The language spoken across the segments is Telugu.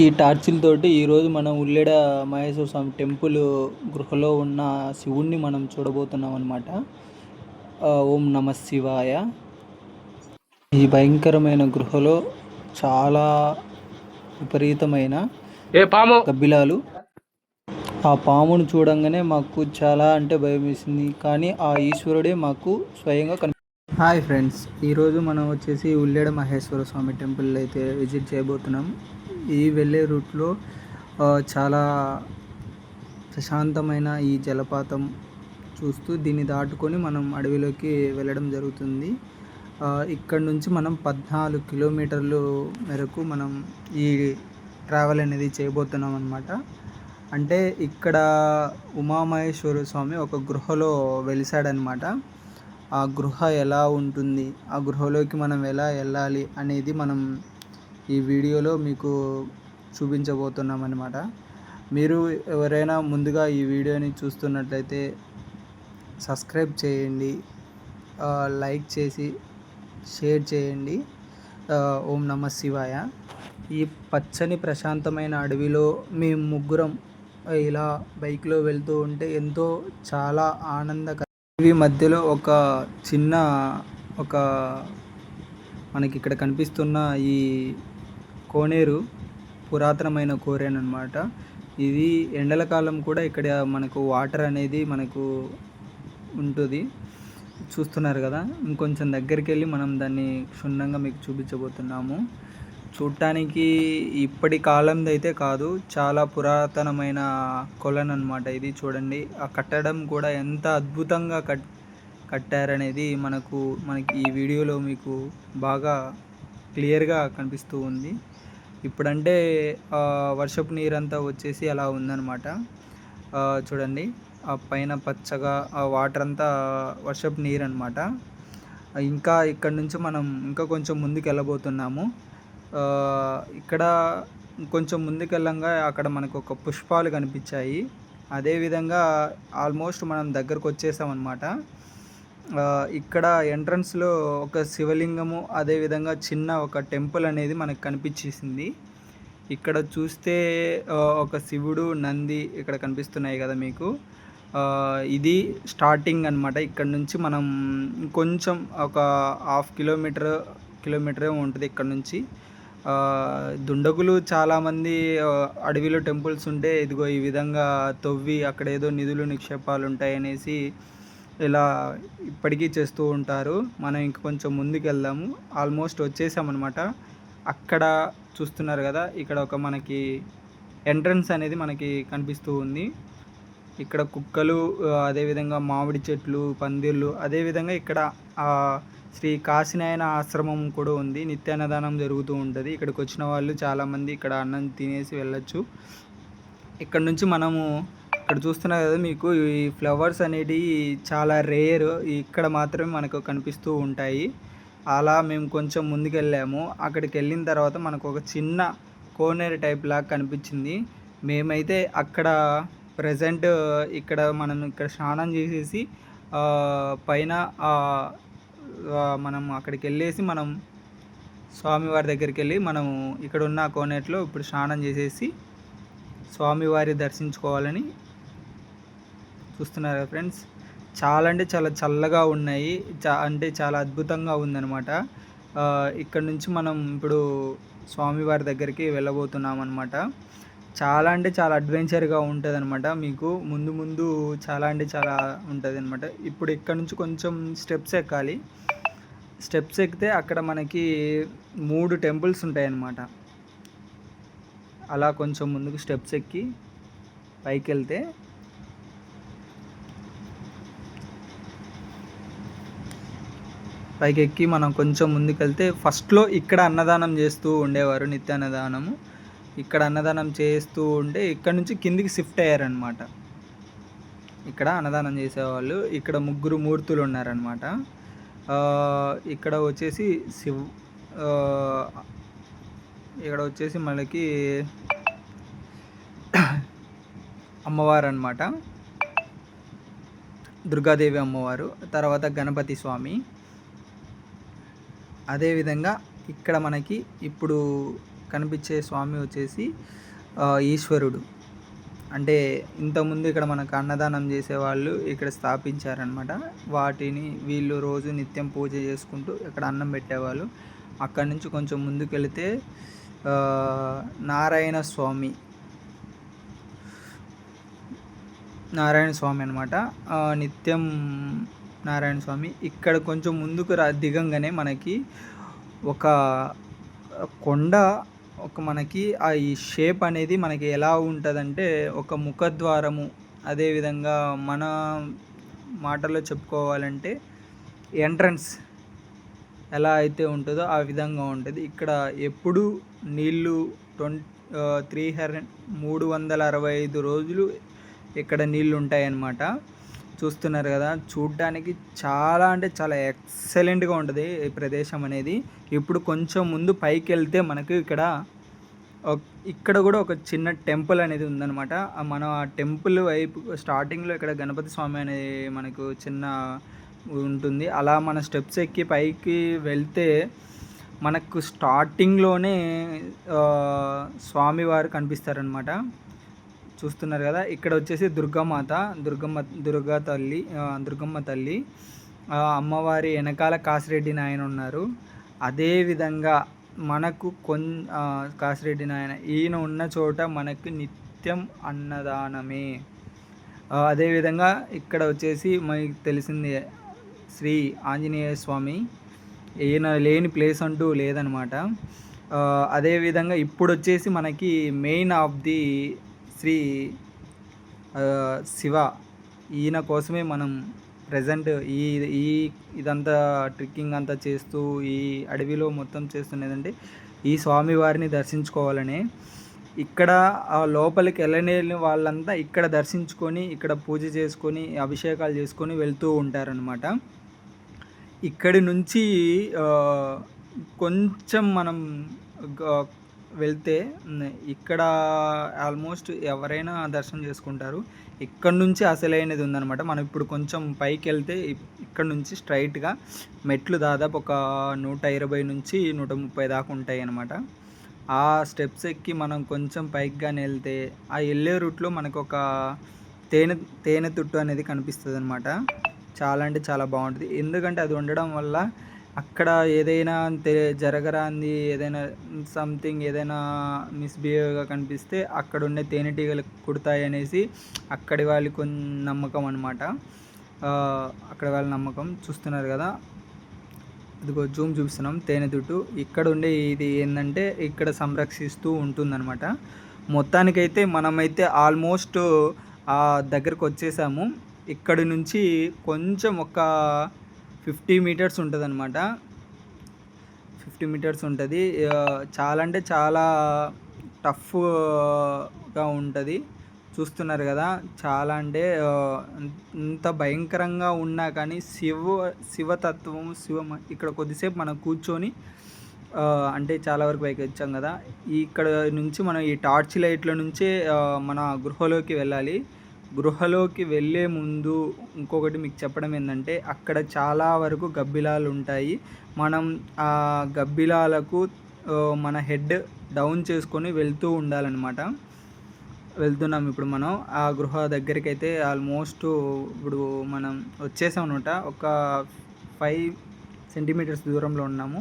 ఈ టార్చిలతోటి ఈరోజు మనం ఉల్లెడ మహేశ్వర స్వామి టెంపుల్ గృహలో ఉన్న శివుణ్ణి మనం చూడబోతున్నాం అనమాట ఓం నమ శివాయ. ఈ భయంకరమైన గృహలో చాలా విపరీతమైన గబ్బిలాలు. ఆ పామును చూడంగానే మాకు చాలా అంటే భయం వేసింది. కానీ ఆ ఈశ్వరుడే మాకు స్వయంగా కనిపి హాయ్ ఫ్రెండ్స్. ఈరోజు మనం వచ్చేసి ఉల్లేడ మహేశ్వర స్వామి టెంపుల్ అయితే విజిట్ చేయబోతున్నాం. ఈ వెళ్ళే రూట్లో చాలా ప్రశాంతమైన ఈ జలపాతం చూస్తూ దీన్ని దాటుకొని మనం అడవిలోకి వెళ్ళడం జరుగుతుంది. ఇక్కడ నుంచి మనం పద్నాలుగు కిలోమీటర్లు మేరకు మనం ఈ ట్రావెల్ అనేది చేయబోతున్నాం అనమాట అంటే ఇక్కడ ఉమామహేశ్వర స్వామి ఒక గృహలో వెలిసాడనమాట ఆ గృహ ఎలా ఉంటుంది? ఆ గృహలోకి మనం ఎలా వెళ్ళాలి అనేది మనం ఈ వీడియోలో మీకు చూపించబోతున్నాం అనమాట మీరు ఎవరైనా ముందుగా ఈ వీడియోని చూస్తున్నట్లయితే సబ్స్క్రైబ్ చేయండి లైక్ చేసి షేర్ చేయండి. ఓం నమ శివాయ. ఈ పచ్చని ప్రశాంతమైన అడవిలో మేము ముగ్గురం ఇలా బైక్లో వెళ్తూ ఉంటే ఎంతో చాలా ఆనందకర ఇవి మధ్యలో ఒక చిన్న ఒక మనకి ఇక్కడ కనిపిస్తున్న ఈ కోనేరు పురాతనమైన కోరేనమాట ఇది ఎండల కాలం కూడా ఇక్కడ మనకు వాటర్ అనేది మనకు ఉంటుంది. చూస్తున్నారు కదా ఇంకొంచెం దగ్గరికి వెళ్ళి మనం దాన్ని క్షుణ్ణంగా మీకు చూపించబోతున్నాము. చూడటానికి ఇప్పటి కాలంది అయితే కాదు చాలా పురాతనమైన కొలన్ అనమాట ఇది చూడండి. ఆ కట్టడం కూడా ఎంత అద్భుతంగా కట్ కట్టారనేది మనకు మనకి ఈ వీడియోలో మీకు బాగా క్లియర్గా కనిపిస్తూ ఉంది. ఇప్పుడంటే వర్షపు నీరంతా వచ్చేసి అలా ఉందన్నమాట. చూడండి. ఆ పైన పచ్చగా ఆ వాటర్ అంతా వర్షపు నీరు అనమాట ఇంకా ఇక్కడ నుంచి మనం ఇంకా కొంచెం ముందుకు వెళ్ళబోతున్నాము ఇక్కడ కొంచెం ముందుకు వెళ్ళంగా అక్కడ మనకు ఒక పుష్పాలు కనిపించాయి. అదేవిధంగా ఆల్మోస్ట్ మనం దగ్గరకు వచ్చేసామన్నమాట ఇక్కడ ఎంట్రన్స్లో ఒక శివలింగము అదేవిధంగా చిన్న ఒక టెంపుల్ అనేది మనకు కనిపించేసింది. ఇక్కడ చూస్తే ఒక శివుడు నంది ఇక్కడ కనిపిస్తున్నాయి కదా మీకు. ఇది స్టార్టింగ్ అనమాట ఇక్కడ నుంచి మనం కొంచెం ఒక హాఫ్ కిలోమీటర్ కిలోమీటర్ ఉంటుంది ఇక్కడ నుంచి. దుండగులు చాలామంది అడవిలో టెంపుల్స్ ఉంటే ఇదిగో ఈ విధంగా తవ్వి అక్కడ ఏదో నిధులు నిక్షేపాలు ఉంటాయనేసి ఇలా ఇప్పటికీ చేస్తూ ఉంటారు. మనం ఇంక కొంచెం ముందుకు వెళ్దాము ఆల్మోస్ట్ వచ్చేసామన్నమాట. అక్కడ చూస్తున్నారు కదా ఇక్కడ ఒక మనకి ఎంట్రన్స్ అనేది మనకి కనిపిస్తూ ఉంది. ఇక్కడ కుక్కలు అదేవిధంగా మామిడి చెట్లు పందిర్లు అదేవిధంగా ఇక్కడ శ్రీ కాశీనాయన ఆశ్రమం కూడా ఉంది. నిత్యాన్నదానం జరుగుతూ ఉంటుంది. ఇక్కడికి వచ్చిన వాళ్ళు చాలామంది ఇక్కడ అన్నం తినేసి వెళ్ళొచ్చు. ఇక్కడ నుంచి మనము ఇక్కడ చూస్తున్నారు కదా మీకు ఈ ఫ్లవర్స్ అనేటివి చాలా రేర్. ఇక్కడ మాత్రమే మనకు కనిపిస్తూ ఉంటాయి. అలా మేము కొంచెం ముందుకెళ్ళాము. అక్కడికి వెళ్ళిన తర్వాత మనకు ఒక చిన్న కోనేరు టైప్ లాగా కనిపించింది. మేమైతే అక్కడ ప్రజెంట్ ఇక్కడ మనం ఇక్కడ స్నానం చేసేసి పైన మనం అక్కడికి వెళ్ళేసి మనం స్వామివారి దగ్గరికి వెళ్ళి మనము ఇక్కడ ఉన్న కోనేట్లో ఇప్పుడు స్నానం చేసేసి స్వామివారి దర్శించుకోవాలని చూస్తున్నారు ఫ్రెండ్స్. చాలా అంటే చాలా చల్లగా ఉన్నాయి. చా అంటే చాలా అద్భుతంగా ఉందన్నమాట. ఇక్కడ నుంచి మనం ఇప్పుడు స్వామివారి దగ్గరికి వెళ్ళబోతున్నాం అనమాట చాలా అంటే చాలా అడ్వెంచర్గా ఉంటుంది అనమాట మీకు. ముందు ముందు చాలా అంటే చాలా ఉంటుంది అనమాట ఇప్పుడు ఇక్కడ నుంచి కొంచెం స్టెప్స్ ఎక్కాలి. స్టెప్స్ ఎక్కితే అక్కడ మనకి మూడు టెంపుల్స్ ఉంటాయి అన్నమాట అలా కొంచెం ముందుకు స్టెప్స్ ఎక్కి పైకి వెళ్తే పైకెక్కి మనం కొంచెం ముందుకెళ్తే ఫస్ట్లో ఇక్కడ అన్నదానం చేస్తూ ఉండేవారు నిత్య అన్నదానము. ఇక్కడ అన్నదానం చేస్తూ ఉంటే ఇక్కడ నుంచి కిందికి షిఫ్ట్ అయ్యారనమాట ఇక్కడ అన్నదానం చేసేవాళ్ళు. ఇక్కడ ముగ్గురు మూర్తులు ఉన్నారనమాట ఇక్కడ వచ్చేసి శివ్ ఇక్కడ వచ్చేసి మనకి అమ్మవారు అనమాట దుర్గాదేవి అమ్మవారు తర్వాత గణపతి స్వామి. అదేవిధంగా ఇక్కడ మనకి ఇప్పుడు కనిపించే స్వామి వచ్చేసి ఈశ్వరుడు. అంటే ఇంతకుముందు ఇక్కడ మనకు అన్నదానం చేసేవాళ్ళు ఇక్కడ స్థాపించారనమాట వాటిని వీళ్ళు రోజు నిత్యం పూజ చేసుకుంటూ ఇక్కడ అన్నం పెట్టేవాళ్ళు. అక్కడి నుంచి కొంచెం ముందుకు నారాయణ స్వామి. నారాయణ స్వామి అనమాట నిత్యం నారాయణ స్వామి. ఇక్కడ కొంచెం ముందుకు రా దిగంగానే మనకి ఒక కొండ ఒక మనకి ఆ ఈ షేప్ అనేది మనకి ఎలా ఉంటుందంటే ఒక ముఖద్వారము. అదేవిధంగా మన మాటల్లో చెప్పుకోవాలంటే ఎంట్రన్స్ ఎలా అయితే ఉంటుందో ఆ విధంగా ఉంటుంది. ఇక్కడ ఎప్పుడు నీళ్ళు ట్వంటీ త్రీ హండ్రెడ్ మూడు వందల అరవై ఐదు రోజులు ఇక్కడ నీళ్ళు ఉంటాయన్నమాట చూస్తున్నారు కదా చూడ్డానికి చాలా అంటే చాలా ఎక్సలెంట్గా ఉంటుంది ఈ ప్రదేశం అనేది. ఇప్పుడు కొంచెం ముందు పైకి వెళ్తే మనకు ఇక్కడ ఇక్కడ కూడా ఒక చిన్న టెంపుల్ అనేది ఉందన్నమాట. మన ఆ టెంపుల్ వైపు స్టార్టింగ్లో ఇక్కడ గణపతి స్వామి అనేది మనకు చిన్న ఉంటుంది. అలా మన స్టెప్స్ ఎక్కి పైకి వెళ్తే మనకు స్టార్టింగ్లోనే స్వామివారు కనిపిస్తారనమాట చూస్తున్నారు కదా ఇక్కడ వచ్చేసి దుర్గమాత దుర్గమ్మ దుర్గా తల్లి దుర్గమ్మ తల్లి. అమ్మవారి వెనకాల కాసిరెడ్డి నాయన ఉన్నారు. అదేవిధంగా మనకు కొన్ కాసిరెడ్డి నాయన ఈయన ఉన్న చోట మనకు నిత్యం అన్నదానమే. అదేవిధంగా ఇక్కడ వచ్చేసి మనకి తెలిసింది శ్రీ ఆంజనేయ స్వామి. ఈయన లేని ప్లేస్ అంటూ లేదనమాట. అదేవిధంగా ఇప్పుడు వచ్చేసి మనకి main of the Shri Shiva ఈయన కోసమే మనం ప్రజెంట్ ఈ ఈ ఇదంతా ట్రిక్కింగ్ అంతా చేస్తూ ఈ అడవిలో మొత్తం చేస్తున్నదంటే ఈ స్వామివారిని దర్శించుకోవాలని. ఇక్కడ ఆ లోపలికి వెళ్ళలేని వాళ్ళంతా ఇక్కడ దర్శించుకొని ఇక్కడ పూజ చేసుకొని అభిషేకాలు చేసుకొని వెళ్తూ ఉంటారనమాట ఇక్కడి నుంచి కొంచెం మనం వెళ్తే ఇక్కడ ఆల్మోస్ట్ ఎవరైనా దర్శనం చేసుకుంటారు. ఇక్కడ నుంచి అసలైనది ఉందన్నమాట. మనం ఇప్పుడు కొంచెం పైకి వెళ్తే ఇక్కడ నుంచి స్ట్రైట్గా మెట్లు దాదాపు ఒక నూట ఇరవై నుంచి నూట ముప్పై దాకా ఉంటాయి అన్నమాట ఆ స్టెప్స్ ఎక్కి మనం కొంచెం పైకి కానీ వెళ్తే ఆ వెళ్ళే రూట్లో మనకు ఒక తేనె తేనె తుట్టు అనేది కనిపిస్తుంది అనమాట చాలా అంటే చాలా బాగుంటుంది. ఎందుకంటే అది ఉండడం వల్ల అక్కడ ఏదైనా తె జరగరాంది ఏదైనా సంథింగ్ ఏదైనా మిస్బిహేవ్గా కనిపిస్తే అక్కడ ఉండే తేనెటీగలు కుడతాయి అనేసి అక్కడి వాళ్ళకి నమ్మకం అనమాట అక్కడ వాళ్ళ నమ్మకం చూస్తున్నారు కదా. ఇదిగో జూమ్ చూపిస్తున్నాం తేనె తుట్టు ఇక్కడ ఉండే ఇది ఏంటంటే ఇక్కడ సంరక్షిస్తూ ఉంటుందన్నమాట. మొత్తానికైతే మనమైతే ఆల్మోస్ట్ ఆ దగ్గరకు వచ్చేసాము ఇక్కడి నుంచి కొంచెం ఒక ఫిఫ్టీ మీటర్స్ ఉంటుంది అనమాట ఫిఫ్టీ మీటర్స్ ఉంటుంది. చాలా అంటే చాలా టఫ్గా ఉంటుంది. చూస్తున్నారు కదా చాలా అంటే ఇంత భయంకరంగా ఉన్నా కానీ శివ శివతత్వం శివ ఇక్కడ కొద్దిసేపు మనం కూర్చొని అంటే చాలా వరకు పైకి వచ్చాం కదా. ఇక్కడ నుంచి మనం ఈ టార్చ్ లైట్ల నుంచే మన గృహలోకి వెళ్ళాలి. గృహలోకి వెళ్ళే ముందు ఇంకొకటి మీకు చెప్పడం ఏంటంటే అక్కడ చాలా వరకు గబ్బిలాలు ఉంటాయి. మనం ఆ గబ్బిలాలకు మన హెడ్ డౌన్ చేసుకొని వెళ్తూ ఉండాలన్నమాట. వెళ్తున్నాం ఇప్పుడు మనం. ఆ గృహ దగ్గరికి అయితే ఆల్మోస్ట్ ఇప్పుడు మనం వచ్చేసాం అనమాట ఒక ఫైవ్ సెంటీమీటర్స్ దూరంలో ఉన్నాము.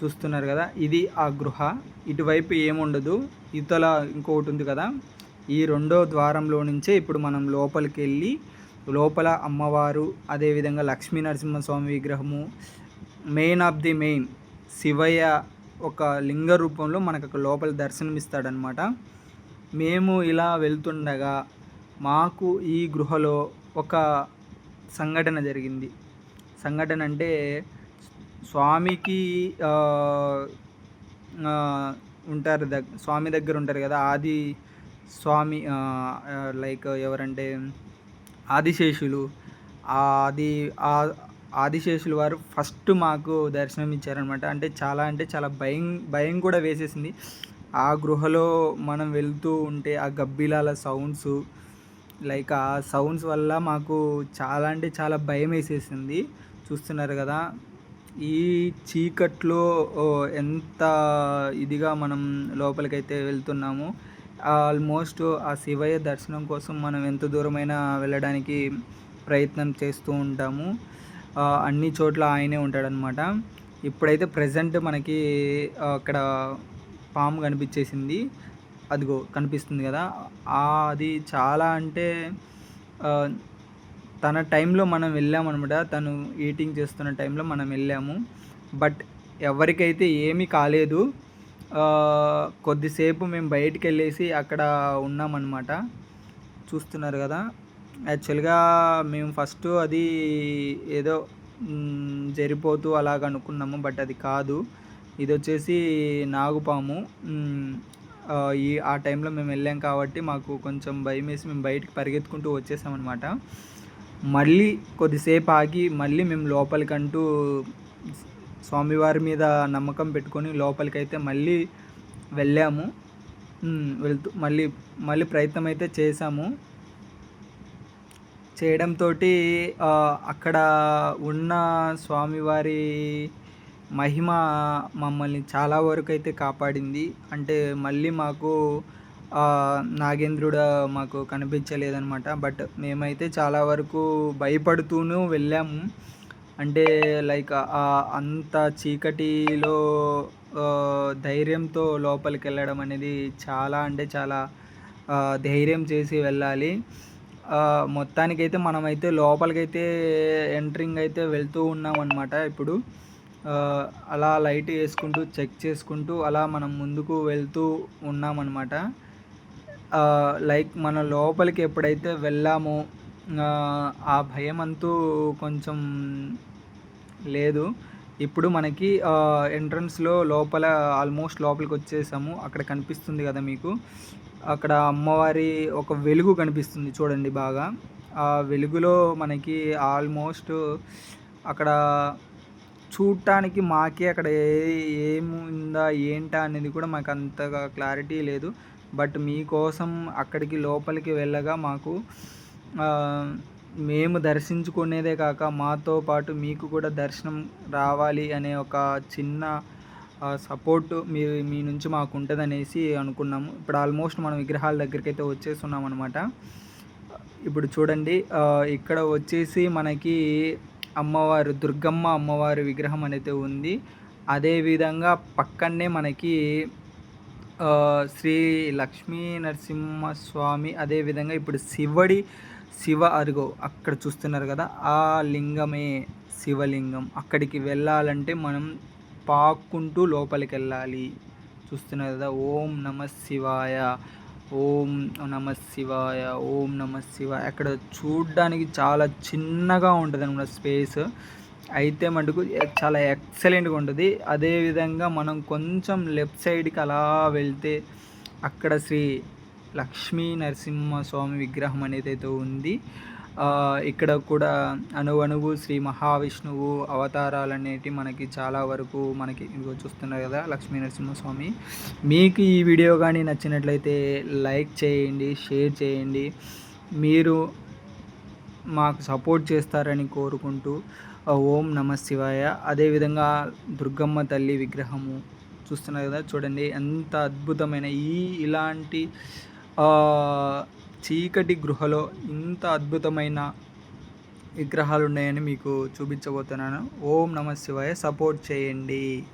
చూస్తున్నారు కదా ఇది ఆ గృహ. ఇటువైపు ఏముండదు. ఇతల ఇంకొకటి ఉంది కదా ఈ రెండో ద్వారంలో నుంచే ఇప్పుడు మనం లోపలికి వెళ్ళి లోపల అమ్మవారు అదేవిధంగా లక్ష్మీ నరసింహస్వామి విగ్రహము main of the main Shivayya ఒక లింగ రూపంలో మనకు లోపల దర్శనమిస్తాడనమాట మేము ఇలా వెళ్తుండగా మాకు ఈ గృహలో ఒక సంఘటన జరిగింది. సంఘటన అంటే స్వామికి ఉంటారు దగ్గ స్వామి దగ్గర ఉంటారు కదా ఆది స్వామి లైక్ ఎవరంటే ఆదిశేషులు. ఆది ఆదిశేషులు వారు ఫస్ట్ మాకు దర్శనం ఇచ్చారనమాట అంటే చాలా అంటే చాలా భయం భయం కూడా వేసేసింది. ఆ గృహలో మనం వెళ్తూ ఉంటే ఆ గబ్బిలాల సౌండ్స్ లైక్ ఆ సౌండ్స్ వల్ల మాకు చాలా అంటే చాలా భయం వేసేసింది. చూస్తున్నారు కదా ఈ చీకట్లో ఎంత ఇదిగా మనం లోపలికైతే వెళ్తున్నామో ఆల్మోస్ట్ ఆ శివయ్య దర్శనం కోసం మనం ఎంత దూరమైనా వెళ్ళడానికి ప్రయత్నం చేస్తూ ఉంటాము. అన్ని చోట్ల ఆయనే ఉంటాడనమాట ఇప్పుడైతే ప్రజెంట్ మనకి అక్కడ పాము కనిపించేసింది. అదిగో కనిపిస్తుంది కదా. అది చాలా అంటే తన టైంలో మనం వెళ్ళామన్నమాట. తను ఈటింగ్ చేస్తున్న టైంలో మనం వెళ్ళాము. బట్ ఎవరికైతే ఏమీ కాలేదు కొద్దిసేపు మేము బయటికి వెళ్ళేసి అక్కడ ఉన్నామన్నమాట. చూస్తున్నారు కదా. యాక్చువల్గా మేము ఫస్ట్ అది ఏదో జరిపోతూ అలాగ అనుకున్నాము బట్ అది కాదు. ఇది వచ్చేసి నాగుపాము. ఈ ఆ టైంలో మేము వెళ్ళాం కాబట్టి మాకు కొంచెం భయం వేసి మేము బయటికి పరిగెత్తుకుంటూ వచ్చేసామన్నమాట. మళ్ళీ కొద్దిసేపు ఆగి మళ్ళీ మేము లోపలికంటూ స్వామివారి మీద నమ్మకం పెట్టుకొని లోపలికైతే మళ్ళీ వెళ్ళాము. వెళ్తూ మళ్ళీ మళ్ళీ ప్రయత్నం అయితే చేశాము చేయడంతో అక్కడ ఉన్న స్వామివారి మహిమ మమ్మల్ని చాలా వరకు అయితే కాపాడింది. అంటే మళ్ళీ మాకు నాగేంద్రుడు మాకు కనిపించలేదనమాట బట్ మేమైతే చాలా వరకు భయపడుతూనూ వెళ్ళాము. అంటే లైక్ అంత చీకటిలో ధైర్యంతో లోపలికి వెళ్ళడం అనేది చాలా అంటే చాలా ధైర్యం చేసి వెళ్ళాలి. మొత్తానికైతే మనమైతే లోపలికైతే ఎంట్రింగ్ అయితే వెళ్తూ ఉన్నాం అనమాట ఇప్పుడు అలా లైట్ వేసుకుంటూ చెక్ చేసుకుంటూ అలా మనం ముందుకు వెళ్తూ ఉన్నామన్నమాట. లైక్ మన లోపలికి ఎప్పుడైతే వెళ్ళామో ఆ భయం అంతూ కొంచెం లేదు. ఇప్పుడు మనకి ఎంట్రన్స్లో లోపల ఆల్మోస్ట్ లోపలికి వచ్చేసాము. అక్కడ కనిపిస్తుంది కదా మీకు. అక్కడ అమ్మవారి ఒక వెలుగు కనిపిస్తుంది చూడండి బాగా. ఆ వెలుగులో మనకి ఆల్మోస్ట్ అక్కడ చూడటానికి మాకే అక్కడ ఏముందా ఏంటా అనేది కూడా మాకు అంతగా క్లారిటీ లేదు. బట్ మీకోసం అక్కడికి లోపలికి వెళ్ళగా మాకు మేము దర్శించుకునేదే కాక మాతో పాటు మీకు కూడా దర్శనం రావాలి అనే ఒక చిన్న సపోర్ట్ మీ మీ నుంచి మాకు ఉంటుంది అనేసి అనుకున్నాము. ఇప్పుడు ఆల్మోస్ట్ మనం విగ్రహాల దగ్గరికి అయితే వచ్చేస్తున్నాం అనమాట ఇప్పుడు చూడండి ఇక్కడ వచ్చేసి మనకి అమ్మవారు దుర్గమ్మ అమ్మవారి విగ్రహం అనేది ఉంది. అదేవిధంగా పక్కనే మనకి శ్రీ లక్ష్మీ నరసింహస్వామి అదేవిధంగా ఇప్పుడు శివుడి శివ అరుగో అక్కడ చూస్తున్నారు కదా ఆ లింగమే శివలింగం. అక్కడికి వెళ్ళాలంటే మనం పాక్కుంటూ లోపలికి వెళ్ళాలి చూస్తున్నారు కదా ఓం నమ శివాయ ఓం నమ శివాయ ఓం నమ శివాయ. అక్కడ చూడడానికి చాలా చిన్నగా ఉంటుంది అనమాట స్పేస్. అయితే మటుకు చాలా ఎక్సలెంట్గా ఉంటుంది. అదేవిధంగా మనం కొంచెం లెఫ్ట్ సైడ్కి అలా వెళ్తే అక్కడ శ్రీ లక్ష్మీ నరసింహస్వామి విగ్రహం అనేది అయితే ఉంది ఇక్కడ కూడా అణువణువు శ్రీ మహావిష్ణువు అవతారాలు అనేటివి మనకి చాలా వరకు మనకి ఇదిగో చూస్తున్నారు కదా లక్ష్మీ నరసింహస్వామి. మీకు ఈ వీడియో కానీ నచ్చినట్లయితే లైక్ చేయండి షేర్ చేయండి. మీరు మాకు సపోర్ట్ చేస్తారని కోరుకుంటూ ఓం నమ శివాయ. అదేవిధంగా దుర్గమ్మ తల్లి విగ్రహము చూస్తున్నారు కదా చూడండి ఎంత అద్భుతమైన ఈ ఇలాంటి చీకటి గృహలో ఇంత అద్భుతమైన విగ్రహాలు ఉన్నాయని మీకు చూపించబోతున్నాను. ఓం నమ శివాయ. సపోర్ట్ చేయండి.